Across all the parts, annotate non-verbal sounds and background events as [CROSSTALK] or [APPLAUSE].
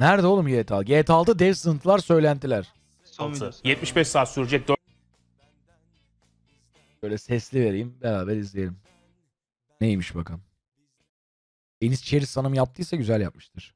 Nerede oğlum GTA? GTA 6 dev sınıflar söylentiler. Son 6. videosu. 75 saat sürecek Böyle sesli vereyim beraber izleyelim. Neymiş bakalım. Enis Çeri sanım yaptıysa güzel yapmıştır.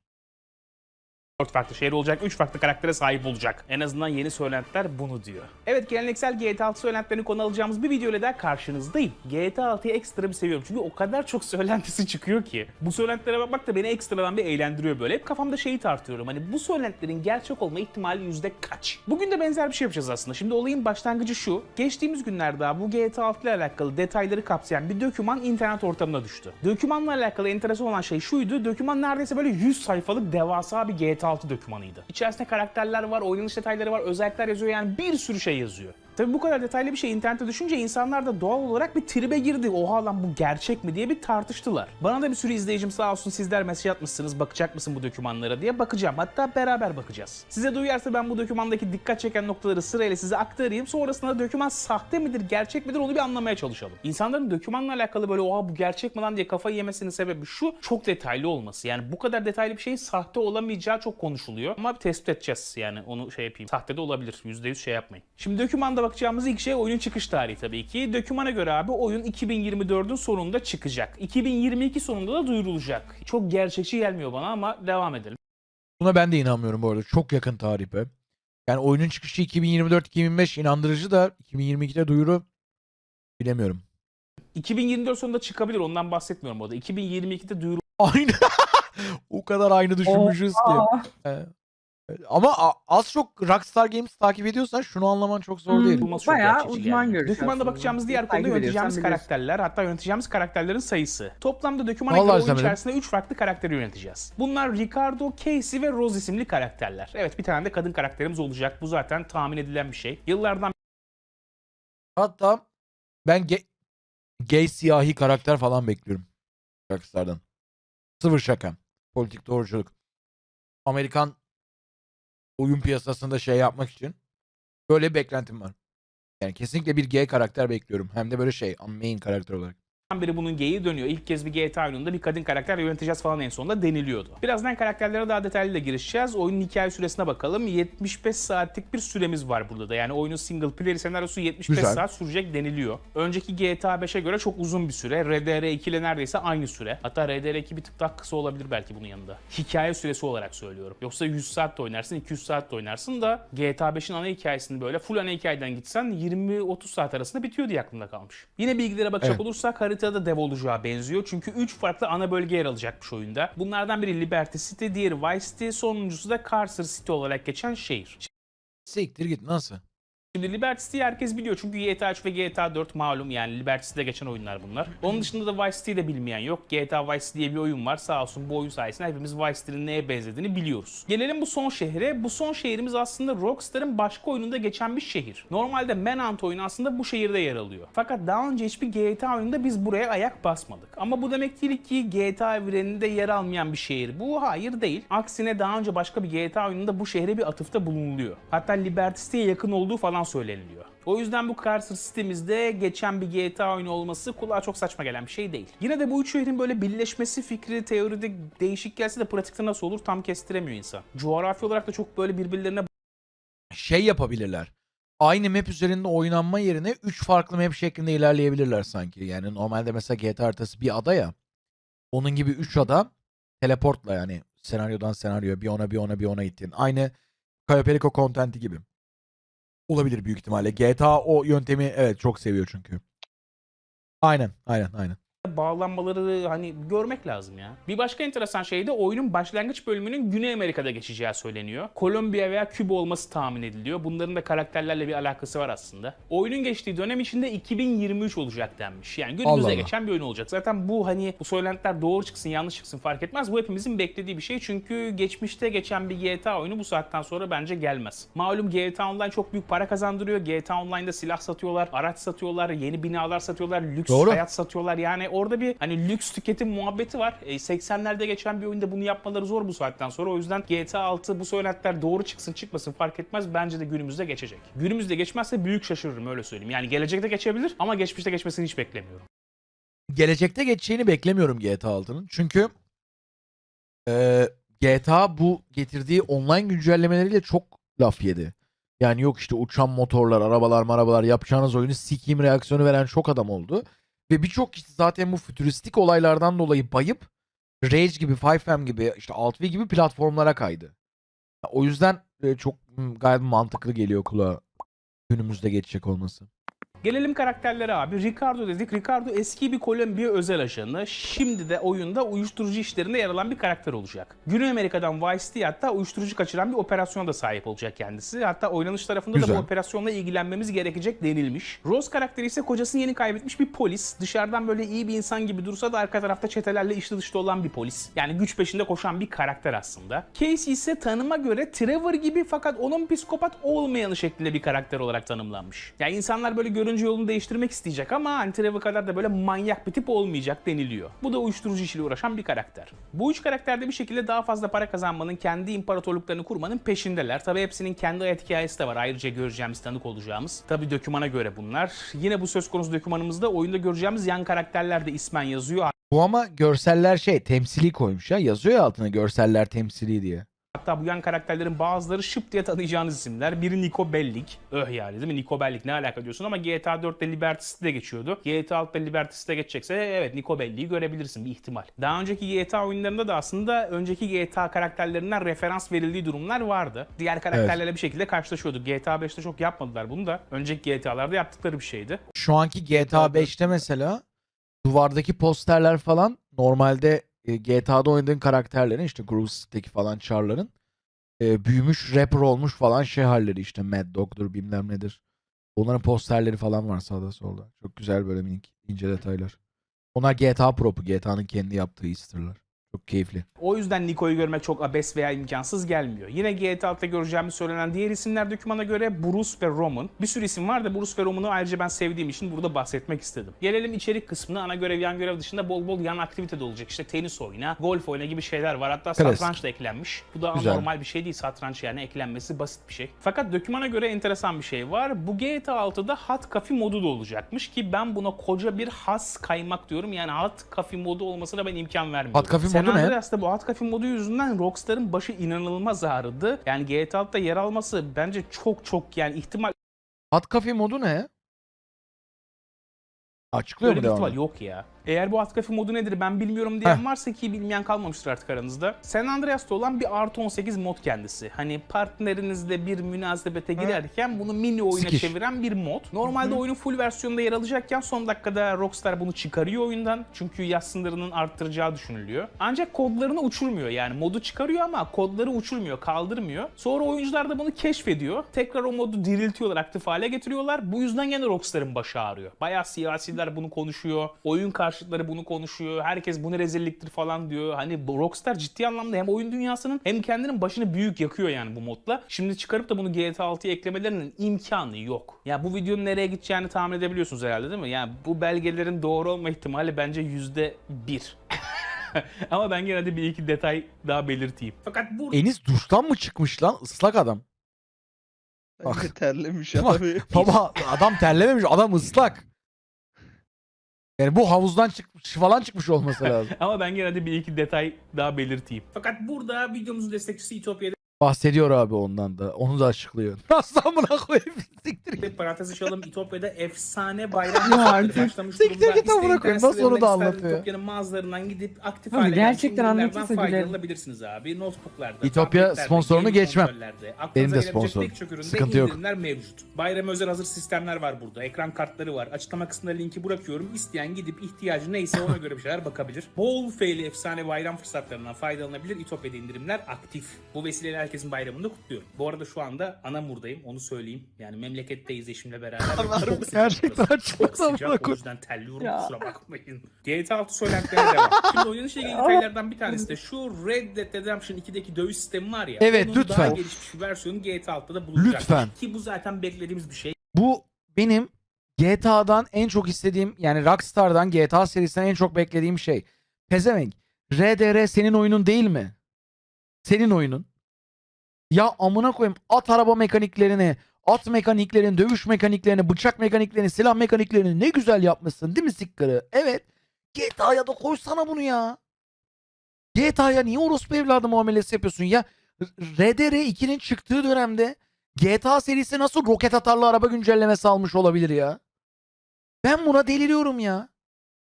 4 farklı şehir olacak, 3 farklı karaktere sahip olacak. En azından yeni söylentiler bunu diyor. Evet geleneksel GTA 6 söylentilerini konu alacağımız bir video ile daha karşınızdayım. GTA 6'yı ekstra bir seviyorum çünkü o kadar çok söylentisi çıkıyor ki. Bu söylentilere bakmak da beni ekstradan bir eğlendiriyor böyle. Hep kafamda şeyi tartıyorum hani bu söylentilerin gerçek olma ihtimali yüzde kaç? Bugün de benzer bir şey yapacağız aslında. Şimdi olayın başlangıcı şu. Geçtiğimiz günlerde bu GTA 6 ile alakalı detayları kapsayan bir doküman internet ortamına düştü. Dokümanla alakalı enteresan olan şey şuydu. Doküman neredeyse böyle 100 sayfalık devasa bir GTA 6 dokümanıydı. İçerisinde karakterler var, oynanış detayları var, özellikler yazıyor yani bir sürü şey yazıyor. Tabi bu kadar detaylı bir şey internete düşünce insanlar da doğal olarak bir tribe girdi. Oha lan bu gerçek mi diye bir tartıştılar. Bana da bir sürü izleyicim sağ olsun sizler mesaj atmışsınız bakacak mısın bu dokümanlara diye bakacağım. Hatta beraber bakacağız. Size duyarsa ben bu dokümandaki dikkat çeken noktaları sırayla size aktarayım. Sonrasında doküman sahte midir gerçek midir onu bir anlamaya çalışalım. İnsanların dokümanla alakalı böyle oha bu gerçek mi lan diye kafayı yemesinin sebebi şu çok detaylı olması. Yani bu kadar detaylı bir şeyin sahte olamayacağı çok konuşuluyor. Ama bir tespit edeceğiz yani onu şey yapayım. Sahte de olabilir. %100 şey yapmayın. Şimdi dokümanda bakacağımız ilk şey oyunun çıkış tarihi tabii ki. Dokümana göre abi oyun 2024'ün sonunda çıkacak. 2022 sonunda da duyurulacak. Çok gerçekçi gelmiyor bana ama devam edelim. Buna ben de inanmıyorum bu arada. Çok yakın tarih be. Yani oyunun çıkışı 2024-2025 inandırıcı da 2022'de duyuru bilemiyorum. 2024 sonunda çıkabilir ondan bahsetmiyorum orada. 2022'de duyurulacak. Aynı. [LAUGHS] o kadar aynı düşünmüşüz ki. Ee, Ama az çok Rockstar Games takip ediyorsan şunu anlaman çok zor Hmm. değil. Çok Bayağı uzman geldi. görüş Dokümanda bakacağımız diğer konuda yöneteceğimiz karakterler hatta yöneteceğimiz karakterlerin sayısı. Toplamda dokümana Vallahi göre oyun içerisinde 3 farklı karakteri yöneteceğiz. Bunlar Ricardo, Casey ve Rose isimli karakterler. Evet bir tane de kadın karakterimiz olacak. Bu zaten tahmin edilen bir şey. Yıllardan Hatta ben ge- gay siyahi karakter falan bekliyorum. Rockstar'dan. Sıfır şaka. Politik doğruculuk. Amerikan oyun piyasasında şey yapmak için böyle bir beklentim var. Yani kesinlikle bir gay karakter bekliyorum. Hem de böyle şey main karakter olarak. Beri bunun geyiği dönüyor. İlk kez bir GTA oyununda bir kadın karakter yöneteceğiz falan en sonunda deniliyordu. Birazdan karakterlere daha detaylı da girişeceğiz. Oyunun hikaye süresine bakalım. 75 saatlik bir süremiz var burada da. Yani oyunun single player senaryosu 75 Güzel. saat sürecek deniliyor. Önceki GTA 5'e göre çok uzun bir süre. RDR2 ile neredeyse aynı süre. Hatta RDR2 bir tık daha kısa olabilir belki bunun yanında. Hikaye süresi olarak söylüyorum. Yoksa 100 saat de oynarsın, 200 saat de oynarsın da GTA 5'in ana hikayesini böyle full ana hikayeden gitsen 20-30 saat arasında bitiyor diye aklımda kalmış. Yine bilgilere bakacak Evet. olursak haritada dev olacağı benziyor. Çünkü 3 farklı ana bölge yer alacakmış oyunda. Bunlardan biri Liberty City, diğeri Vice City, sonuncusu da Carcer City olarak geçen şehir. Siktir git nasıl? Şimdi Liberty herkes biliyor çünkü GTA 3 ve GTA 4 malum yani Liberty City'de geçen oyunlar bunlar. Onun dışında da Vice City'yi de bilmeyen yok. GTA Vice City diye bir oyun var. Sağ olsun bu oyun sayesinde hepimiz Vice City'nin neye benzediğini biliyoruz. Gelelim bu son şehre. Bu son şehrimiz aslında Rockstar'ın başka oyununda geçen bir şehir. Normalde Manhunt oyunu aslında bu şehirde yer alıyor. Fakat daha önce hiçbir GTA oyununda biz buraya ayak basmadık. Ama bu demek değil ki GTA evreninde yer almayan bir şehir. Bu hayır değil. Aksine daha önce başka bir GTA oyununda bu şehre bir atıfta bulunuluyor. Hatta Liberty City'ye yakın olduğu falan söyleniliyor. O yüzden bu Carcer sitemizde geçen bir GTA oyunu olması kulağa çok saçma gelen bir şey değil. Yine de bu üç şehrin böyle birleşmesi fikri teoride değişik gelse de pratikte nasıl olur tam kestiremiyor insan. Coğrafi olarak da çok böyle birbirlerine Şey yapabilirler. Aynı map üzerinde oynanma yerine 3 farklı map şeklinde ilerleyebilirler sanki. Yani normalde mesela GTA haritası bir ada ya. Onun gibi 3 ada teleportla yani senaryodan senaryoya bir ona bir ona bir ona gittiğin. Aynı Cayo Perico content'i gibi. Olabilir büyük ihtimalle. GTA o yöntemi evet çok seviyor çünkü. Aynen aynen aynen. Bağlanmaları hani görmek lazım ya. Bir başka enteresan şey de oyunun başlangıç bölümünün Güney Amerika'da geçeceği söyleniyor. Kolombiya veya Küba olması tahmin ediliyor. Bunların da karakterlerle bir alakası var aslında. Oyunun geçtiği dönem içinde 2023 olacak denmiş. Yani günümüzde Allah Allah. geçen bir oyun olacak. Zaten bu hani bu söylentiler doğru çıksın yanlış çıksın fark etmez. Bu hepimizin beklediği bir şey. Çünkü geçmişte geçen bir GTA oyunu bu saatten sonra bence gelmez. Malum GTA Online çok büyük para kazandırıyor. GTA Online'da silah satıyorlar, araç satıyorlar, yeni binalar satıyorlar, lüks Doğru. hayat satıyorlar. Yani orada bir hani lüks tüketim muhabbeti var. E, 80'lerde geçen bir oyunda bunu yapmaları zor bu saatten sonra. O yüzden GTA 6 bu söylentiler doğru çıksın çıkmasın fark etmez. Bence de günümüzde geçecek. Günümüzde geçmezse büyük şaşırırım öyle söyleyeyim. Yani gelecekte geçebilir ama geçmişte geçmesini hiç beklemiyorum. Gelecekte geçeceğini beklemiyorum GTA 6'nın. Çünkü eee, GTA bu getirdiği online güncellemeleriyle çok laf yedi. Yani yok işte uçan motorlar, arabalar, marabalar yapacağınız oyunu sikeyim reaksiyonu veren çok adam oldu. Ve birçok kişi zaten bu fütüristik olaylardan dolayı bayıp Rage gibi, 5M gibi, işte 6V gibi platformlara kaydı. O yüzden e, çok gayet mantıklı geliyor kulağa günümüzde geçecek olması. Gelelim karakterlere abi. Ricardo dedik. Ricardo eski bir Kolombiya özel ajanı. Şimdi de oyunda uyuşturucu işlerinde yer alan bir karakter olacak. Güney Amerika'dan Vice City hatta uyuşturucu kaçıran bir operasyona da sahip olacak kendisi. Hatta oynanış tarafında da Güzel. bu operasyonla ilgilenmemiz gerekecek denilmiş. Rose karakteri ise kocasını yeni kaybetmiş bir polis. Dışarıdan böyle iyi bir insan gibi dursa da arka tarafta çetelerle içli dışlı olan bir polis. Yani güç peşinde koşan bir karakter aslında. Casey ise tanıma göre Trevor gibi fakat onun psikopat olmayanı şeklinde bir karakter olarak tanımlanmış. Yani insanlar böyle görünce yolunu değiştirmek isteyecek ama hani Trevor kadar da böyle manyak bir tip olmayacak deniliyor. Bu da uyuşturucu işiyle uğraşan bir karakter. Bu üç karakterde bir şekilde daha fazla para kazanmanın, kendi imparatorluklarını kurmanın peşindeler. Tabi hepsinin kendi hayat hikayesi de var. Ayrıca göreceğimiz, tanık olacağımız. Tabi dökümana göre bunlar. Yine bu söz konusu dökümanımızda oyunda göreceğimiz yan karakterler de ismen yazıyor. Bu ama görseller şey temsili koymuş ya. Yazıyor ya altına görseller temsili diye. Hatta bu yan karakterlerin bazıları şıp diye tanıyacağınız isimler. Biri Nico Bellic. Öh yani değil mi? Nico Bellic ne alaka diyorsun ama GTA 4'te Liberty City'de geçiyordu. GTA 6'da Liberty City'de geçecekse evet Nico Bellic'i görebilirsin bir ihtimal. Daha önceki GTA oyunlarında da aslında önceki GTA karakterlerinden referans verildiği durumlar vardı. Diğer karakterlerle bir şekilde karşılaşıyorduk. GTA 5'te çok yapmadılar bunu da. Önceki GTA'larda yaptıkları bir şeydi. Şu anki GTA 5'te mesela duvardaki posterler falan normalde GTA'da oynadığın karakterlerin işte Groove falan çarların e, büyümüş rapper olmuş falan şey halleri işte Mad Dog'dur bilmem nedir. Onların posterleri falan var sağda solda. Çok güzel böyle minik ince detaylar. Onlar GTA propu. GTA'nın kendi yaptığı Easter'lar. Çok keyifli. O yüzden Nico'yu görmek çok abes veya imkansız gelmiyor. Yine GTA 6'da göreceğimiz söylenen diğer isimler dokümana göre Bruce ve Roman. Bir sürü isim var da Bruce ve Roman'ı ayrıca ben sevdiğim için burada bahsetmek istedim. Gelelim içerik kısmına. Ana görev, yan görev dışında bol bol yan aktivite de olacak. İşte tenis oyna, golf oyna gibi şeyler var. Hatta Klasik. satranç da eklenmiş. Bu da Güzel. normal bir şey değil. Satranç yani eklenmesi basit bir şey. Fakat dokümana göre enteresan bir şey var. Bu GTA 6'da Hot Coffee modu da olacakmış ki ben buna koca bir has kaymak diyorum. Yani Hot Coffee modu olmasına ben imkan vermiyorum. Hot Coffee San? Andreas'ta bu Hot Coffee modu yüzünden Rockstar'ın başı inanılmaz ağrıdı. Yani GTA 6'da yer alması bence çok çok yani ihtimal Hot Coffee modu ne? Açıklıyor Öyle mu bir ihtimal devamlı? yok ya. Eğer bu Coffee modu nedir ben bilmiyorum diyen Heh. varsa ki bilmeyen kalmamıştır artık aranızda. San Andreas'ta olan bir artı 18 mod kendisi. Hani partnerinizle bir münasebete girerken bunu mini oyuna Sikiş. çeviren bir mod. Normalde oyunun full versiyonunda yer alacakken son dakikada Rockstar bunu çıkarıyor oyundan. Çünkü yaz sınırının arttıracağı düşünülüyor. Ancak kodlarını uçurmuyor yani modu çıkarıyor ama kodları uçurmuyor, kaldırmıyor. Sonra oyuncular da bunu keşfediyor. Tekrar o modu diriltiyorlar, aktif hale getiriyorlar. Bu yüzden gene Rockstar'ın başı ağrıyor. Bayağı siyasiler bunu konuşuyor. Oyun karşıtları bunu konuşuyor. Herkes bu ne rezilliktir falan diyor. Hani bu Rockstar ciddi anlamda hem oyun dünyasının hem kendinin başını büyük yakıyor yani bu modla. Şimdi çıkarıp da bunu GTA 6'ya eklemelerinin imkanı yok. Ya bu videonun nereye gideceğini tahmin edebiliyorsunuz herhalde değil mi? Yani bu belgelerin doğru olma ihtimali bence yüzde bir. [LAUGHS] Ama ben gene de bir iki detay daha belirteyim. Fakat burada Enis duştan mı çıkmış lan? Islak adam. Bak. Terlemiş Bak, abi. Baba adam terlememiş adam ıslak. Yani bu havuzdan çıkmış falan çıkmış olması [LAUGHS] lazım. Ama ben gene de bir iki detay daha belirteyim. Fakat burada videomuzun destekçisi İtopya'da Bahsediyor abi ondan da. Onu da açıklıyor. [LAUGHS] Nasıl amına koyayım? Siktir git. Bir parantez açalım. [LAUGHS] İtopya'da efsane bayram artık başlamış siktir durumda. git amına İsteyen koyayım. Nasıl onu da internetten anlatıyor? İtopya'nın mağazalarından gidip aktif Abi hale gerçekten gelmiş ürünlerden anlatırsa gülerim. faydalanabilirsiniz abi. Notebooklarda, İtopya tabletlerde, sponsorunu gaming geçmem. kontrollerde, aklınıza Benim de gelebilecek sponsorum. pek çok üründe Sıkıntı yok. indirimler mevcut. Bayram özel hazır sistemler var burada. Ekran kartları var. Açıklama kısmında linki bırakıyorum. İsteyen gidip ihtiyacı neyse ona göre bir şeyler bakabilir. Bol feyli efsane bayram fırsatlarından faydalanabilir. İtopya'da indirimler aktif. Bu vesileyle herkesin bayramını da kutluyorum. Bu arada şu anda Anamur'dayım. Onu söyleyeyim. Yani memleketteyiz eşimle beraber. Sıcak Gerçekten Çok sıcak. O yüzden terliyorum. Ya. Kusura bakmayın. GTA 6 söylentilerine devam. Şimdi oynanışla ilgili detaylardan bir tanesi de şu Red Dead Redemption 2'deki dövüş sistemi var ya. Evet, onun lütfen. daha gelişmiş bir versiyonu GTA 6'da da bulunacak. Lütfen. Ki bu zaten beklediğimiz bir şey. Bu benim GTA'dan en çok istediğim yani Rockstar'dan GTA serisinden en çok beklediğim şey. Pezevenk. RDR senin oyunun değil mi? Senin oyunun. Ya amına koyayım at araba mekaniklerini, at mekaniklerini, dövüş mekaniklerini, bıçak mekaniklerini, silah mekaniklerini ne güzel yapmışsın değil mi sikkarı? Evet. GTA'ya da koysana bunu ya. GTA'ya niye orospu evladı muamelesi yapıyorsun ya? RDR 2'nin çıktığı dönemde GTA serisi nasıl roket atarlı araba güncellemesi almış olabilir ya? Ben buna deliriyorum ya.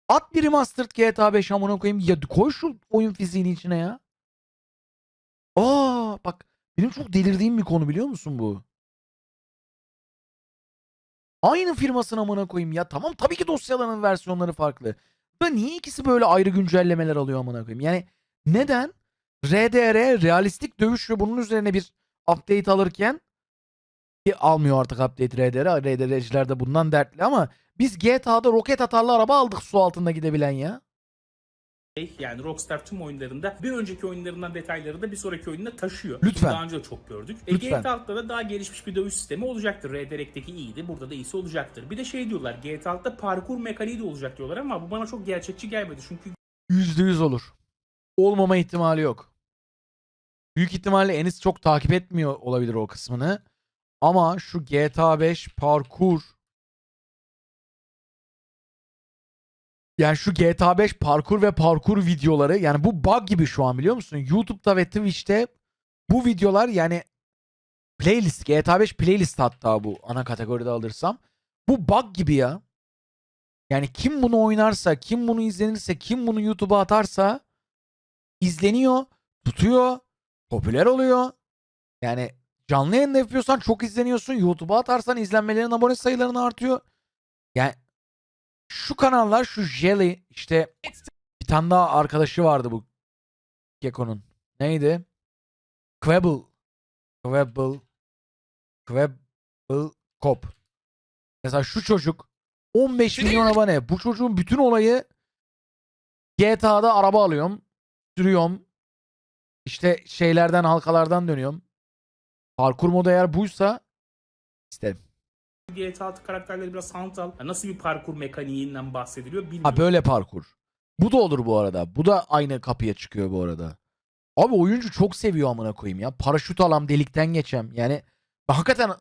At bir remastered GTA 5 amına koyayım. Ya koy şu oyun fiziğini içine ya. Aa bak benim çok delirdiğim bir konu biliyor musun bu? Aynı firmasın amına koyayım ya. Tamam tabii ki dosyalarının versiyonları farklı. Da niye ikisi böyle ayrı güncellemeler alıyor amına koyayım? Yani neden RDR realistik dövüş ve bunun üzerine bir update alırken ki almıyor artık update RDR. RDR'ciler de bundan dertli ama biz GTA'da roket atarlı araba aldık su altında gidebilen ya. Şey, yani Rockstar tüm oyunlarında bir önceki oyunlarından detayları da bir sonraki oyununa taşıyor. Lütfen. Daha önce de çok gördük. E, Lütfen. GTA 6'da da daha gelişmiş bir dövüş sistemi olacaktır. Red Dead'deki iyiydi. Burada da iyisi olacaktır. Bir de şey diyorlar. GTA 6'da parkur mekaniği de olacak diyorlar ama bu bana çok gerçekçi gelmedi. Çünkü Yüzde yüz olur. Olmama ihtimali yok. Büyük ihtimalle Enis çok takip etmiyor olabilir o kısmını. Ama şu GTA 5 parkur yani şu GTA 5 parkur ve parkur videoları yani bu bug gibi şu an biliyor musun? YouTube'da ve Twitch'te bu videolar yani playlist GTA 5 playlist hatta bu ana kategoride alırsam bu bug gibi ya. Yani kim bunu oynarsa, kim bunu izlenirse, kim bunu YouTube'a atarsa izleniyor, tutuyor, popüler oluyor. Yani canlı yayında yapıyorsan çok izleniyorsun. YouTube'a atarsan izlenmelerin abone sayıların artıyor. Yani şu kanallar şu Jelly işte bir tane daha arkadaşı vardı bu Gekko'nun. Neydi? Quibble. Quibble. Quibble Cop. Mesela şu çocuk 15 milyon abone. Bu çocuğun bütün olayı GTA'da araba alıyorum. Sürüyorum. İşte şeylerden halkalardan dönüyorum. Parkur modu eğer buysa isterim. GTA 6 karakterleri biraz hantal. Nasıl bir parkur mekaniğinden bahsediliyor bilmiyorum. Ha böyle parkur. Bu da olur bu arada. Bu da aynı kapıya çıkıyor bu arada. Abi oyuncu çok seviyor amına koyayım ya. Paraşüt alam delikten geçem. Yani hakikaten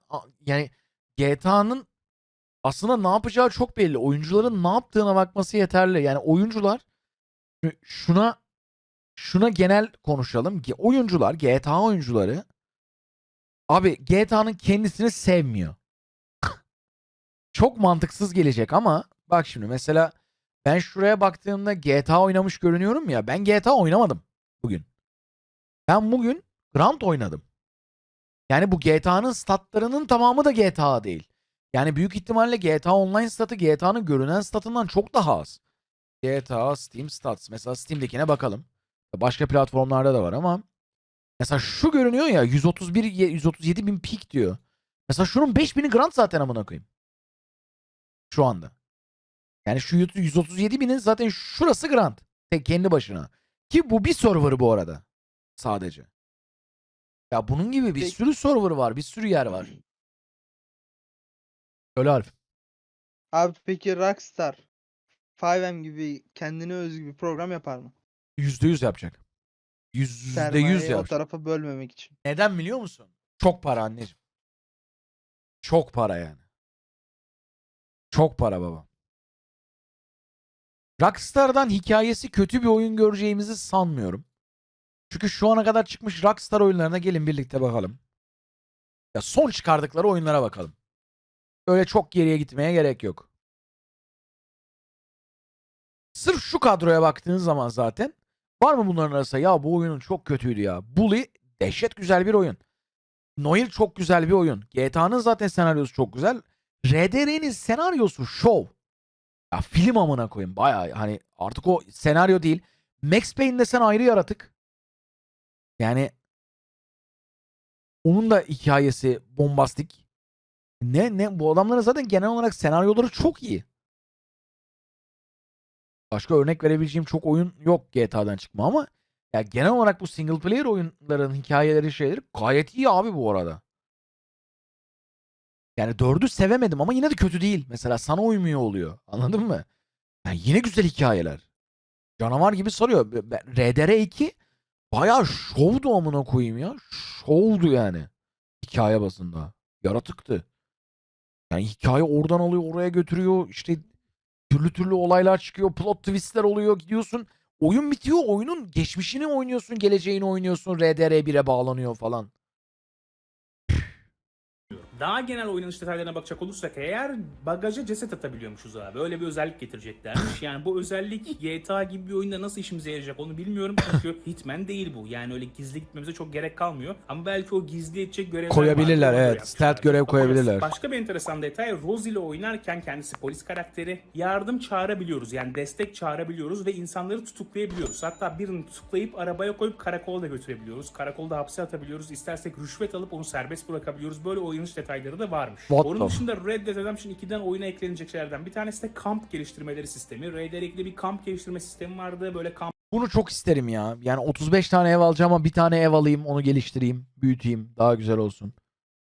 yani GTA'nın aslında ne yapacağı çok belli. Oyuncuların ne yaptığına bakması yeterli. Yani oyuncular şuna şuna genel konuşalım. Oyuncular, GTA oyuncuları abi GTA'nın kendisini sevmiyor. Çok mantıksız gelecek ama bak şimdi mesela ben şuraya baktığımda GTA oynamış görünüyorum ya. Ben GTA oynamadım bugün. Ben bugün Grand oynadım. Yani bu GTA'nın statlarının tamamı da GTA değil. Yani büyük ihtimalle GTA Online statı GTA'nın görünen statından çok daha az. GTA Steam Stats. Mesela Steam'dekine bakalım. Başka platformlarda da var ama mesela şu görünüyor ya 131 ye- 137 bin peak diyor. Mesela şunun 5000'i Grand zaten amına koyayım. Şu anda. Yani şu 137 binin zaten şurası Grand. Tek kendi başına. Ki bu bir server bu arada. Sadece. Ya bunun gibi bir Peki- sürü server var. Bir sürü yer var. Öyle Arif. Abi peki Rockstar 5M gibi kendine özgü bir program yapar mı? Yüzde yüz yapacak. Yüzde yüz Sermayeyi o yapacak. tarafa bölmemek için. Neden biliyor musun? Çok para anneciğim. Çok para yani. Çok para baba. Rockstar'dan hikayesi kötü bir oyun göreceğimizi sanmıyorum. Çünkü şu ana kadar çıkmış Rockstar oyunlarına gelin birlikte bakalım. Ya son çıkardıkları oyunlara bakalım. Öyle çok geriye gitmeye gerek yok. Sırf şu kadroya baktığın zaman zaten var mı bunların arasında ya bu oyunun çok kötüydü ya. Bully dehşet güzel bir oyun. Noir çok güzel bir oyun. GTA'nın zaten senaryosu çok güzel. RDR'nin senaryosu show. Ya film amına koyayım. Bayağı hani artık o senaryo değil. Max Payne desen ayrı yaratık. Yani onun da hikayesi bombastik. Ne ne bu adamların zaten genel olarak senaryoları çok iyi. Başka örnek verebileceğim çok oyun yok GTA'dan çıkma ama ya genel olarak bu single player oyunların hikayeleri şeyleri gayet iyi abi bu arada. Yani dördü sevemedim ama yine de kötü değil. Mesela sana uymuyor oluyor. Anladın mı? Yani yine güzel hikayeler. Canavar gibi sarıyor. RDR 2 bayağı şovdu amına koyayım ya. Şovdu yani. Hikaye basında. Yaratıktı. Yani hikaye oradan alıyor oraya götürüyor. İşte türlü türlü olaylar çıkıyor. Plot twistler oluyor. Gidiyorsun oyun bitiyor. Oyunun geçmişini oynuyorsun, geleceğini oynuyorsun. RDR1'e bağlanıyor falan. Daha genel oynanış detaylarına bakacak olursak eğer bagaja ceset atabiliyormuşuz abi. Öyle bir özellik getireceklermiş. Yani bu özellik [LAUGHS] GTA gibi bir oyunda nasıl işimize yarayacak onu bilmiyorum. Çünkü Hitman değil bu. Yani öyle gizli gitmemize çok gerek kalmıyor. Ama belki o gizli edecek görevler Koyabilirler, da evet. Stealth görev koyabilirler. Başka bir enteresan detay Rose ile oynarken kendisi polis karakteri yardım çağırabiliyoruz. Yani destek çağırabiliyoruz ve insanları tutuklayabiliyoruz. Hatta birini tutuklayıp arabaya koyup karakola da götürebiliyoruz. Karakolda hapse atabiliyoruz. İstersek rüşvet alıp onu serbest bırakabiliyoruz. Böyle oynanış detayları da varmış. What Onun the- dışında Red Dead Redemption 2'den oyuna eklenecek şeylerden bir tanesi de kamp geliştirmeleri sistemi. RDR2'de bir kamp geliştirme sistemi vardı. Böyle kamp Bunu çok isterim ya. Yani 35 tane ev alacağım ama bir tane ev alayım, onu geliştireyim, büyüteyim. Daha güzel olsun.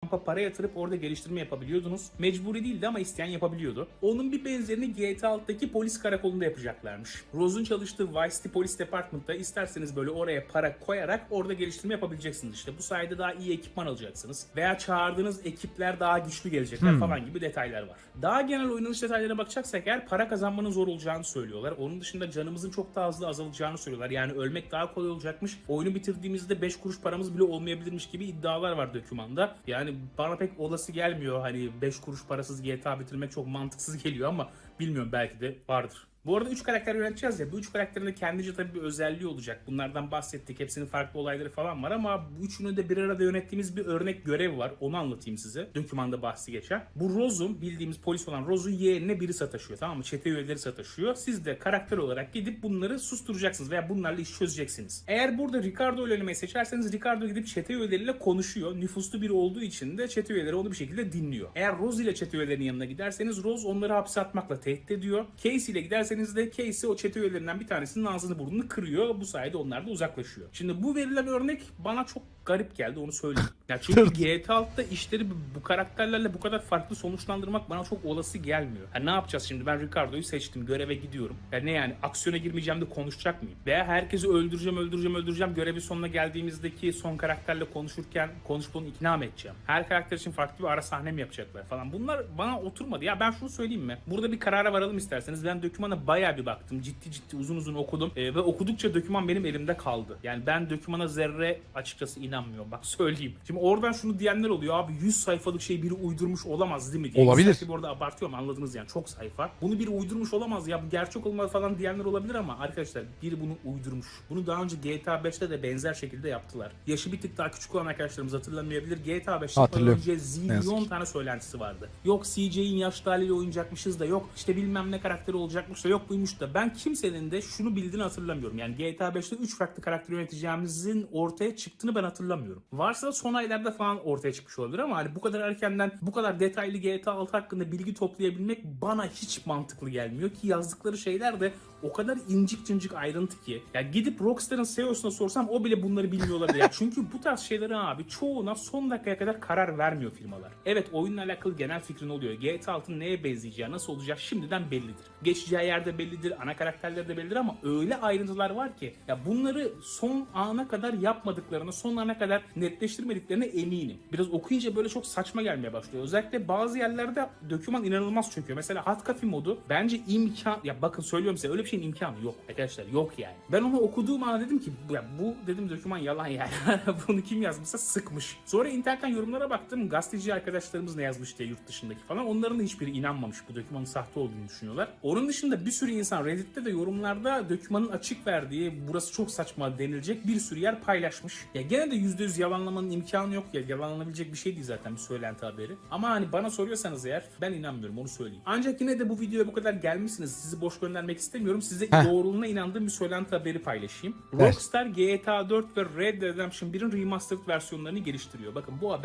Kampa para yatırıp orada geliştirme yapabiliyordunuz. Mecburi değildi ama isteyen yapabiliyordu. Onun bir benzerini GTA 6'daki polis karakolunda yapacaklarmış. Rose'un çalıştığı Vice City Police Department'ta isterseniz böyle oraya para koyarak orada geliştirme yapabileceksiniz işte. Bu sayede daha iyi ekipman alacaksınız. Veya çağırdığınız ekipler daha güçlü gelecekler Hmm. falan gibi detaylar var. Daha genel oynanış detaylarına bakacaksak eğer para kazanmanın zor olacağını söylüyorlar. Onun dışında canımızın çok daha hızlı azalacağını söylüyorlar. Yani ölmek daha kolay olacakmış. Oyunu bitirdiğimizde 5 kuruş paramız bile olmayabilirmiş gibi iddialar var dokümanda. Yani bana pek olası gelmiyor. Hani 5 kuruş parasız GTA bitirmek çok mantıksız [LAUGHS] geliyor ama bilmiyorum belki de vardır. Bu arada 3 karakter yöneteceğiz ya. Bu 3 karakterin de kendince tabii bir özelliği olacak. Bunlardan bahsettik. Hepsinin farklı olayları falan var ama bu üçünü de bir arada yönettiğimiz bir örnek görev var. Onu anlatayım size. Dokümanda bahsi geçen. Bu Rose'un bildiğimiz polis olan Rose'un yeğenine biri sataşıyor. Tamam mı? Çete üyeleri sataşıyor. Siz de karakter olarak gidip bunları susturacaksınız veya bunlarla iş çözeceksiniz. Eğer burada Ricardo oynamayı seçerseniz Ricardo gidip çete üyeleriyle konuşuyor. Nüfuslu biri olduğu için de çete üyeleri onu bir şekilde dinliyor. Eğer Rose ile çete üyelerinin yanına giderseniz Rose onları hapse atmakla tehdit ediyor. Casey ile giderseniz de Casey o çete üyelerinden bir tanesinin ağzını burnunu kırıyor. Bu sayede onlar da uzaklaşıyor. Şimdi bu verilen örnek bana çok garip geldi onu söyleyeyim. [LAUGHS] Ya çünkü GTA 6'da işleri bu- karakterlerle bu kadar farklı sonuçlandırmak bana çok olası gelmiyor. Ha ne yapacağız şimdi ben Ricardo'yu seçtim göreve gidiyorum. Ya ne yani aksiyona girmeyeceğim de konuşacak mıyım? Veya herkesi öldüreceğim öldüreceğim öldüreceğim görevin sonuna geldiğimizdeki son karakterle konuşurken konuşup onu ikna mı edeceğim? Her karakter için farklı bir ara sahne mi yapacaklar falan. Bunlar bana oturmadı. Ya ben şunu söyleyeyim mi? Burada bir karara varalım isterseniz. Ben dokümana bayağı bir baktım. Ciddi ciddi uzun uzun okudum. Ee, ve okudukça doküman benim elimde kaldı. Yani ben dokümana zerre açıkçası inanmıyorum. Bak söyleyeyim. Şimdi oradan şunu diyenler oluyor. Abi 100 sayfalık şey biri uydurmuş olamaz değil mi? diye. Olabilir. Bu arada abartıyorum anladınız yani. Çok sayfa. Bunu biri uydurmuş olamaz ya. Bu gerçek olmalı falan diyenler olabilir ama arkadaşlar biri bunu uydurmuş. Bunu daha önce GTA 5'te de benzer şekilde yaptılar. Yaşı bir tık daha küçük olan arkadaşlarımız hatırlamayabilir. GTA 5'te Hatırlıyorum. önce zilyon tane söylentisi vardı. Yok CJ'in yaşlı haliyle oynayacakmışız da yok işte bilmem ne karakteri olacakmış da yok buymuş da ben kimsenin de şunu bildiğini hatırlamıyorum. Yani GTA 5'te 3 farklı karakter yöneteceğimizin ortaya çıktığını ben hatırlamıyorum. Varsa son aylarda falan ortaya çıkmış olabilir ama hani bu kadar erkenden bu kadar detaylı GTA 6 hakkında bilgi toplayabilmek bana hiç mantıklı gelmiyor ki yazdıkları şeyler de o kadar incik cincik ayrıntı ki. Ya gidip Rockstar'ın CEO'suna sorsam o bile bunları bilmiyor olabilir. Ya çünkü bu tarz şeyleri abi çoğuna son dakikaya kadar karar vermiyor firmalar. Evet oyunla alakalı genel fikrin oluyor. GTA 6'nın neye benzeyeceği, nasıl olacak şimdiden bellidir. Geçeceği yerde bellidir, ana karakterleri de bellidir ama öyle ayrıntılar var ki ya bunları son ana kadar yapmadıklarına, son ana kadar netleştirmediklerine eminim. Biraz okuyunca böyle çok saçma gelmeye başlıyor. Özellikle bazı yerlerde döküman inanılmaz çöküyor. Mesela Hot Coffee modu bence imkan... Ya bakın söylüyorum size öyle bir şeyin imkanı yok arkadaşlar. Yok yani. Ben onu okuduğum an dedim ki ya bu dedim döküman yalan yani. [LAUGHS] Bunu kim yazmışsa sıkmış. Sonra internetten yorumlara baktım. Gazeteci arkadaşlarımız ne yazmış diye yurt dışındaki falan. Onların da hiçbiri inanmamış bu dökümanın sahte olduğunu düşünüyorlar. Onun dışında bir sürü insan Reddit'te de yorumlarda dökümanın açık verdiği burası çok saçma denilecek bir sürü yer paylaşmış. Ya gene de %100 yalanlamanın imkanı yok ya. Yalanlanabilecek bir şey değil zaten bir söylenti haberi. Ama hani bana soruyorsanız eğer ben inanmıyorum onu söyleyeyim. Ancak yine de bu videoya bu kadar gelmişsiniz. Sizi boş göndermek istemiyorum. Size Heh. doğruluğuna inandığım bir söylenti haberi paylaşayım. Evet. Rockstar GTA 4 ve Red Dead Redemption 1'in remastered versiyonlarını geliştiriyor. Bakın bu haber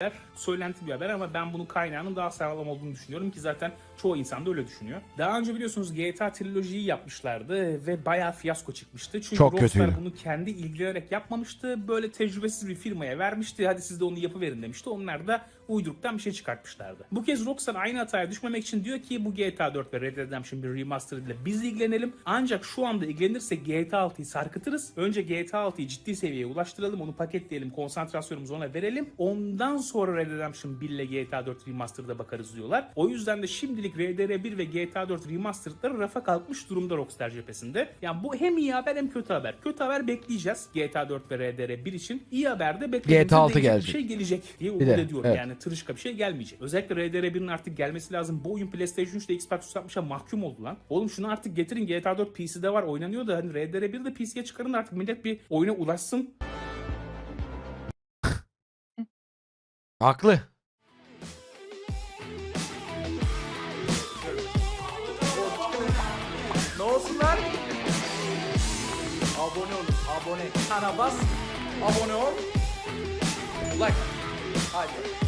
haber, söylenti bir haber ama ben bunun kaynağının daha sağlam olduğunu düşünüyorum ki zaten çoğu insan da öyle düşünüyor. Daha önce biliyorsunuz GTA trilojiyi yapmışlardı ve bayağı fiyasko çıkmıştı. Çünkü Çok Rockstar kötüydü. bunu kendi ilgilenerek yapmamıştı. Böyle tecrübesiz bir firmaya vermişti. Hadi siz de onu yapıverin demişti. Onlar da uyduruktan bir şey çıkartmışlardı. Bu kez Rockstar aynı hataya düşmemek için diyor ki bu GTA 4 ve Red Dead Redemption 1 remaster ile biz ilgilenelim. Ancak şu anda ilgilenirsek GTA 6'yı sarkıtırız. Önce GTA 6'yı ciddi seviyeye ulaştıralım. Onu paketleyelim. Konsantrasyonumuzu ona verelim. Ondan sonra Red Dead Redemption 1 ile GTA 4 remaster'da bakarız diyorlar. O yüzden de şimdilik dedik RDR1 ve GTA 4 Remastered'ları rafa kalkmış durumda Rockstar cephesinde. Yani bu hem iyi haber hem kötü haber. Kötü haber bekleyeceğiz GTA 4 ve RDR1 için. İyi haber de beklediğimizde GTA 6 değişik bir gelecek. şey gelecek diye umut ediyorum. evet. Yani tırışka bir şey gelmeyecek. Özellikle RDR1'in artık gelmesi lazım. Bu oyun PlayStation 3'te Xbox 360'a mahkum oldu lan. Oğlum şunu artık getirin GTA 4 PC'de var oynanıyor da hani RDR1 de PC'ye çıkarın da artık millet bir oyuna ulaşsın. [LAUGHS] Haklı. Ne olsunlar? Abone olun. Abone. Kana bas. Abone ol. Like. Hadi.